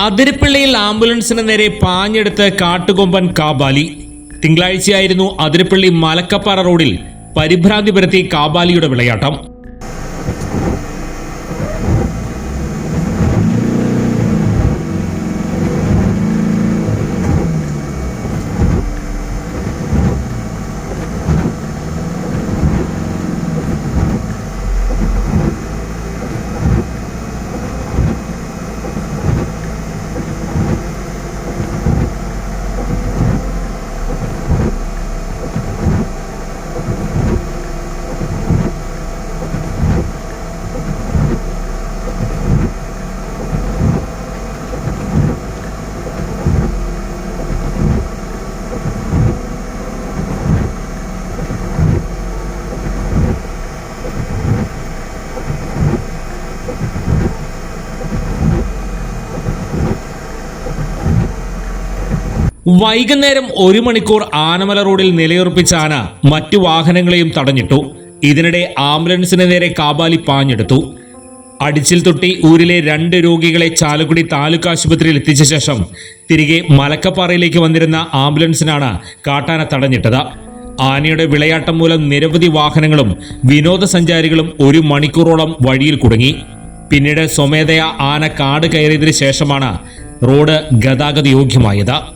അതിരപ്പള്ളിയിൽ ആംബുലൻസിന് നേരെ പാഞ്ഞെടുത്ത് കാട്ടുകൊമ്പൻ കാബാലി. തിങ്കളാഴ്ചയായിരുന്നു അതിരപ്പള്ളി മലക്കപ്പാറ റോഡിൽ പരിഭ്രാന്തി പരത്തി കാബാലിയുടെ വിളയാട്ടം. വൈകുന്നേരം ഒരു മണിക്കൂർ ആനമല റോഡിൽ നിലയുറപ്പിച്ച ആന മറ്റു വാഹനങ്ങളെയും തടഞ്ഞിട്ടു. ഇതിനിടെ ആംബുലൻസിന് നേരെ കാബാലി പാഞ്ഞെടുത്തു. അടിച്ചിൽ തൊട്ടി ഊരിലെ രണ്ട് രോഗികളെ ചാലക്കുടി താലൂക്ക് ആശുപത്രിയിൽ എത്തിച്ച ശേഷം തിരികെ മലക്കപ്പാറയിലേക്ക് വന്നിരുന്ന ആംബുലൻസിനാണ് കാട്ടാന തടഞ്ഞിട്ടത്. ആനയുടെ വിളയാട്ടം മൂലം നിരവധി വാഹനങ്ങളും വിനോദസഞ്ചാരികളും ഒരു മണിക്കൂറോളം വഴിയിൽ കുടുങ്ങി. പിന്നീട് സ്വമേധയാ ആന കാട് കയറിയതിനു ശേഷമാണ് റോഡ് ഗതാഗത യോഗ്യമായത്